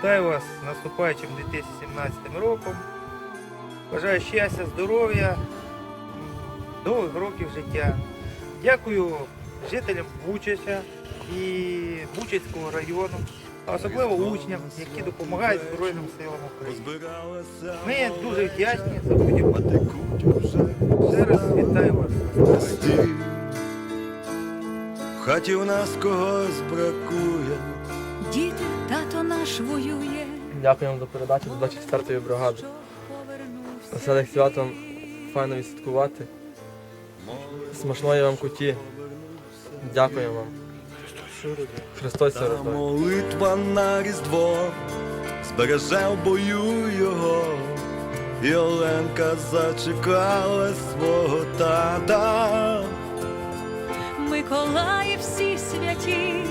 Вітаю вас з наступаючим 2017 роком. Бажаю щастя, здоров'я, довгих років життя. Дякую жителям Бучача і Бучацького району, а особливо учням, які допомагають Збройним силам України. Ми дуже вдячні за будь-яку. Ще раз вітаю вас. В хаті у нас когось бракує. Діти, тато наш воює. Дякуємо за передачу до 24-ї бригади. Веселих святом файно відсвяткувати. Смачної вам куті. Дякуємо вам. Христос Та молитва на різдво збереже в бою його. І Оленка зачекала свого тата. Миколаї всі святі,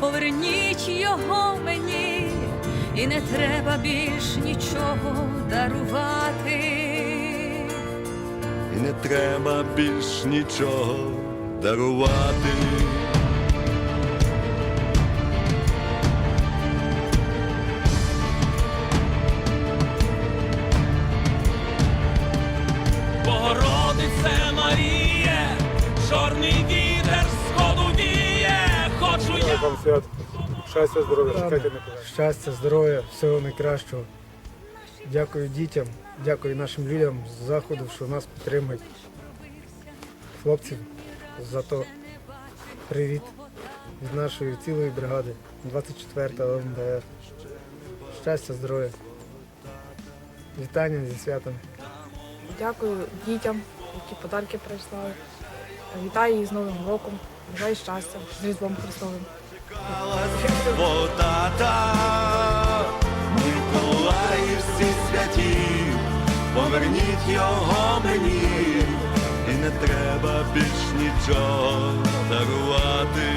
поверніть його мені, і не треба більш нічого дарувати. І не треба більш нічого дарувати. Богородице Маріє, чорний вітер Вам свят. Щастя, здоров'я, чекайте Миколая. Щастя, здоров'я, всього найкращого. Дякую дітям, дякую нашим людям з заходу, що нас підтримують. Хлопців, за то привіт від нашої цілої бригади, 24 ОМДР. Щастя, здоров'я. Вітання зі святом. Дякую дітям, які подарки прислали. Вітаю їх з Новим роком. Бажаю щастя, з Різдвом Христовим. Свого тата. Миколаї всі святі, поверніть його мені. І не треба більш нічого дарувати.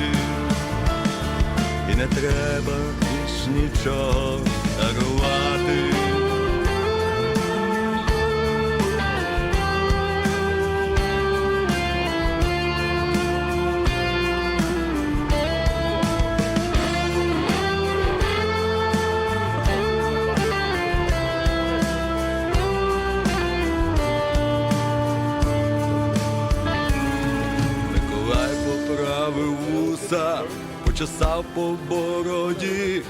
І не треба більш нічого дарувати. Почесав по бороді,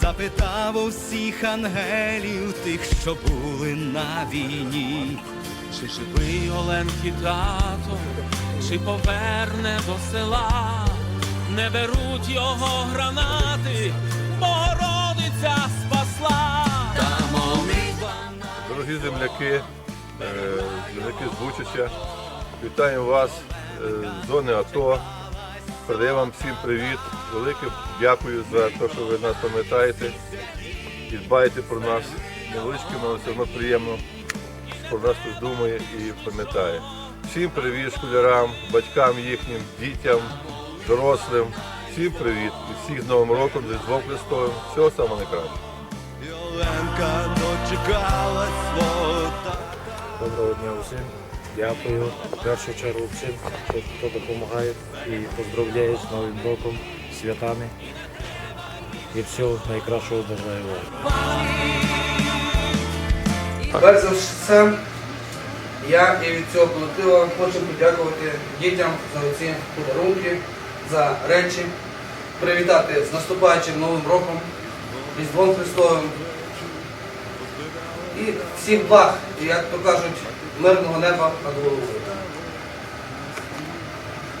запитав у всіх ангелів тих, що були на війні. Чи живий Оленки тато, чи поверне до села, не беруть його гранати, Богородиця спасла. Дорогі земляки, е, земляки з Бучача, вітаємо вас е, з зони АТО. Передаю вам всім привіт. Велике дякую за те, що ви нас пам'ятаєте і дбаєте про нас. Невеличке, але все одно приємно. Про нас хтось думає і пам'ятає. Всім привіт школярам, батькам їхнім, дітям, дорослим. Всім привіт і всіх з Новим роком, з Різдвом Христовим. Всього самого найкращого. Доброго дня усім. Дякую. В першу чергу всім, хто, хто допомагає і поздравляю з Новим роком, святами. І всього найкращого бажаю вам. Перш за все, я і від цього колективу хочу подякувати дітям за ці подарунки, за речі, привітати з наступаючим Новим роком, Різдвом Христовим. І всіх благ, як то кажуть, мирного неба над головою.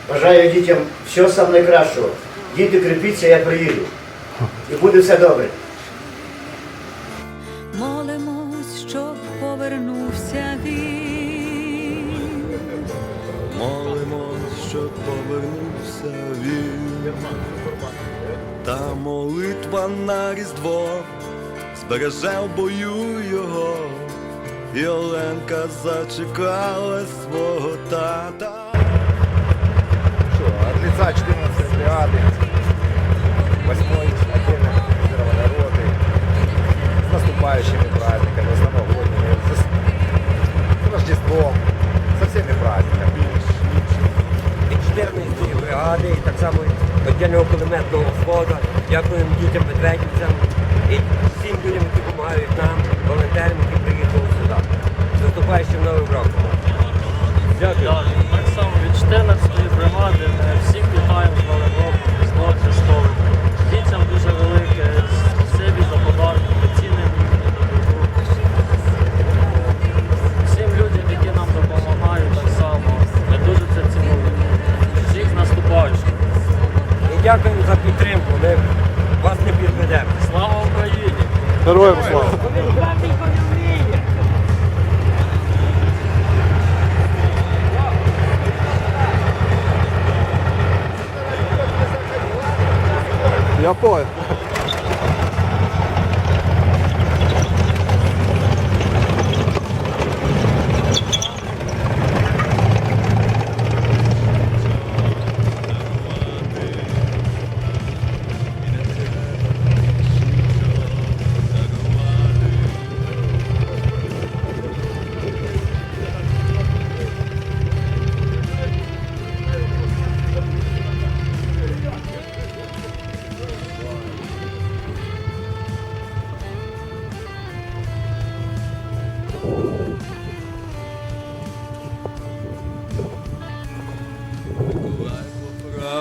Бажаю дітям всього самого найкращого. Діти крепіться, я приїду. І буде все добре. Молимось, щоб повернувся він. Молимось, щоб повернувся він. Та молитва на різдво збереже в бою його. І Оленка зачекала свого тата. Что, от лица 14 бригады, 8 отдельно мобилизированной роты, с наступающими праздниками, с новогодними, с, Рождеством, со всеми праздниками. Від 14 бригади і так само віддільного кулеметного взводу. Дякуємо дітям медведівцям і Героям слава! Я понял.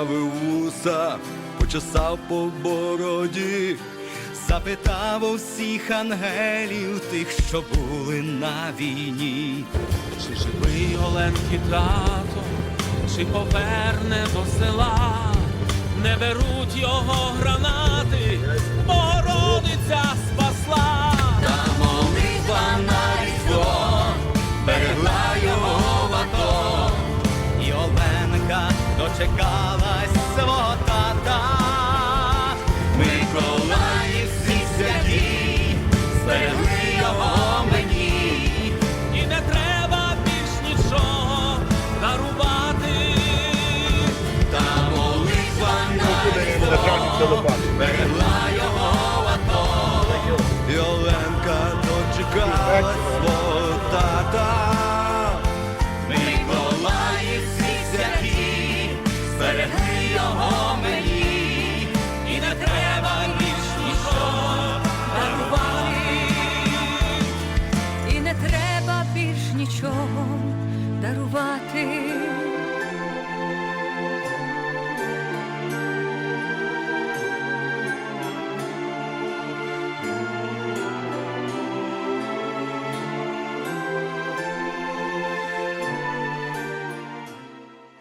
поправив вуса, почесав по бороді, запитав у всіх ангелів тих, що були на війні, чи живий Оленки тато, чи поверне до села, не беруть його гранати, Богородиця спасла, берегла його батон, І Оленка Дочекала but it hurts.